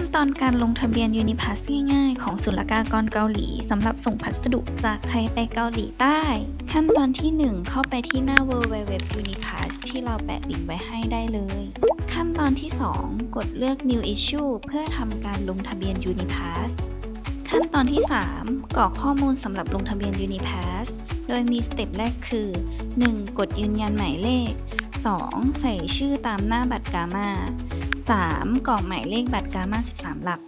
ขั้นตอนการลงทะเบียน Unipass ง่ายๆ ของศุลกากรเกาหลีสำหรับส่งพัสดุจากไทยไปเกาหลีใต้ ขั้นตอนที่ 1 เข้าไปที่หน้า www Unipass ที่เราแปะลิงก์ไว้ให้ได้เลย ขั้นตอนที่ 2 กดเลือก New Issue เพื่อทำการลงทะเบียน Unipass ขั้นตอนที่ 3 กรอกข้อมูลสำหรับลงทะเบียน Unipass โดยมีสเต็ปแรกคือ 1. กดยืนยันหมายเลข 2. ใส่ชื่อตามหน้าบัตรกามา 3. กรอกหมายเลขบัตรกามา 13 หลัก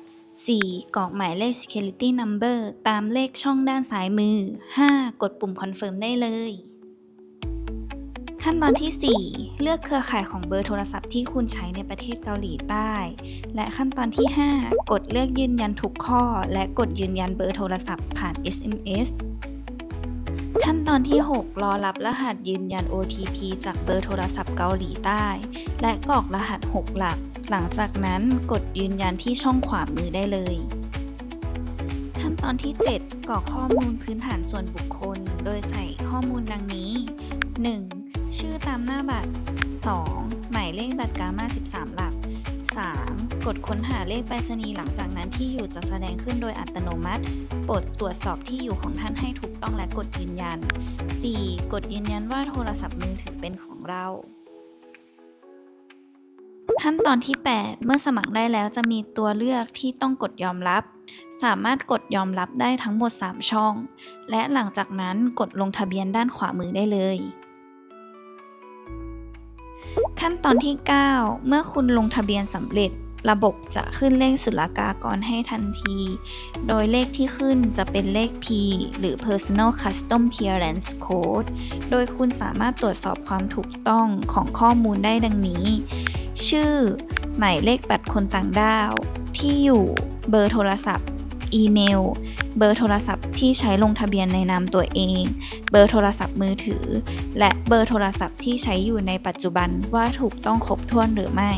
4. กรอกหมายเลข security number ตามเลขช่องด้านซ้ายมือ 5. กดปุ่ม confirm ได้เลย ขั้นตอนที่ 4 เลือกเครือข่ายของเบอร์โทรศัพท์ที่คุณใช้ในประเทศเกาหลีใต้ และขั้นตอนที่ 5 กดเลือกยืนยันทุกข้อ และกดยืนยันเบอร์โทรศัพท์ผ่าน SMS ขั้นตอนที่ 6 รอรับรหัสยืนยัน OTP จากเบอร์โทรศัพท์เกาหลีใต้ และกรอกรหัส 6 หลัก หลังจากนั้นกดยืนยันที่ช่องขวามือได้เลย ขั้นตอนที่ 7 กรอกข้อมูลพื้นฐานส่วนบุคคล โดยใส่ข้อมูลดังนี้ 1. ชื่อตามหน้าบัตร 2. หมายเลขบัตรกามา13 หลัก 3. กดค้นหาเลขไปรษณีย์หลังจากนั้นที่อยู่จะแสดงขึ้นโดยอัตโนมัติโปรดตรวจสอบที่อยู่ของท่านให้ถูกต้องและกดยืนยัน 4. กดยืนยันว่าโทรศัพท์มือถือเป็นของเรา ขั้นตอนที่ 8 เมื่อสมัครได้แล้วจะมีตัวเลือกที่ต้องกดยอมรับ สามารถกดยอมรับได้ทั้งหมด 3 ช่อง และหลังจากนั้นกดลงทะเบียนด้านขวามือได้เลย ขั้นตอนที่ 9 เมื่อคุณลงทะเบียนสำเร็จ ระบบจะขึ้นเลขศุลกากรให้ทันที โดยเลขที่ขึ้นจะเป็นเลข P หรือ Personal Custom Clearance Code โดยคุณสามารถตรวจสอบความถูกต้องของข้อมูลได้ดังนี้ ชื่อ หมายเลขบัตรคนต่างด้าว ที่อยู่ เบอร์โทรศัพท์ อีเมล เบอร์โทรศัพท์ที่ใช้ลงทะเบียนในนามตัวเอง เบอร์โทรศัพท์มือถือ และเบอร์โทรศัพท์ที่ใช้อยู่ในปัจจุบันว่าถูกต้องครบถ้วนหรือไม่